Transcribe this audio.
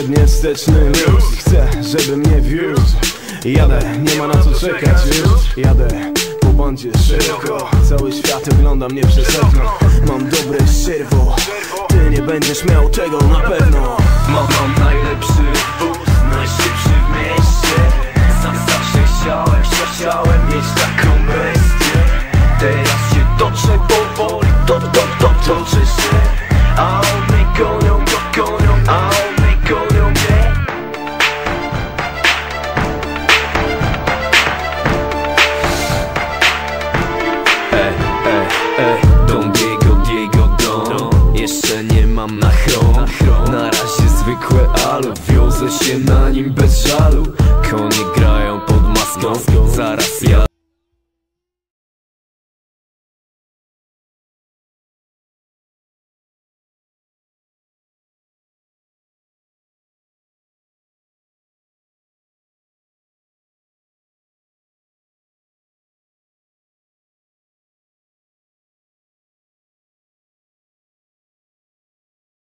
Bezpośrednie luz. Chcę, żeby mnie wiózł. Jadę, nie ma na co czekać już Jadę po bandzie szeroko. Cały świat ogląda mnie przez okno Mam dobre sierwo Ty nie będziesz miał tego na pewno. Mam, mam najlepszy Jeszcze nie mam na chrom. Na razie zwykłe alu Wiozę się na nim bez żalu. Konie grają pod maską Zaraz ja